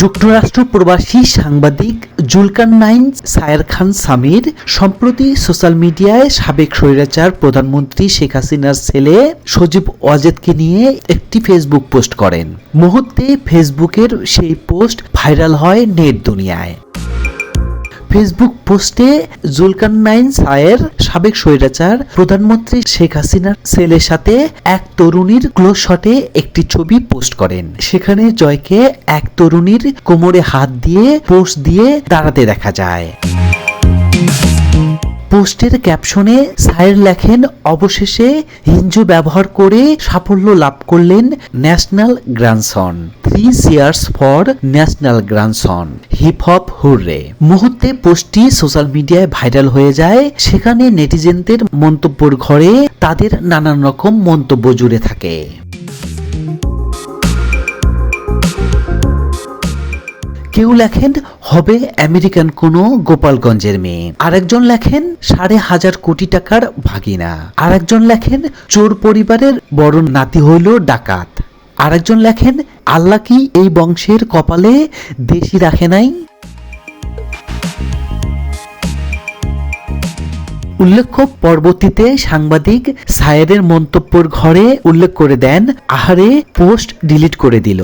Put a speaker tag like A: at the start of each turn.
A: যুক্তরাষ্ট্র প্রবাসী সাংবাদিক জুলকান নাইন, সায়ের খান সামির, সম্প্রতি সোশ্যাল মিডিয়ায় সাবেক স্বৈরাচার প্রধানমন্ত্রী শেখ হাসিনার ছেলে সজীব ওয়াজেদকে নিয়ে একটি ফেসবুক পোস্ট করেন। মুহূর্তে ফেসবুকের সেই পোস্ট ভাইরাল হয় নেট দুনিয়ায়। ফেসবুক পোস্টে জুলকান নাইন সায়ের সাবেক স্বৈরাচার প্রধানমন্ত্রী শেখ হাসিনার ছেলের সাথে এক তরুণীর ক্লোজ শটে একটি ছবি পোস্ট করেন। সেখানে জয়কে এক তরুণীর কোমরে হাত দিয়ে পোস্ট দিয়ে দাঁড়াতে দেখা যায়। পোস্টের ক্যাপশনে সায়ের লেখেন, অবশেষে হিঞ্জু ব্যবহার করে সাফল্য লাভ করলেন national grandson three cheers for national grandson hip hip hooray. মুহূর্তে পোস্টটি সোশ্যাল মিডিয়ায় ভাইরাল হয়ে যায়। সেখানে নেটিজেনদের মন্তব্যর ঘরে তাদের নানান রকম মন্তব্য জুড়ে থাকে। কেউ লেখেন, হবে আমেরিকান কোনো গোপালগঞ্জের মেয়ে। আরেকজন লেখেন, সাড়ে হাজার কোটি টাকার ভাগিনা। আরেকজন লেখেন, চোর পরিবারের বড় নাতি হইল ডাকাত। আরেকজন লেখেন, আল্লাহ কি এই বংশের কপালে দেশি রাখে নাই? উল্লেখ্য, পরবর্তীতে সাংবাদিক সায়েরের মন্তব্যর ঘরে উল্লেখ করে দেন, আহারে, পোস্ট ডিলিট করে দিল।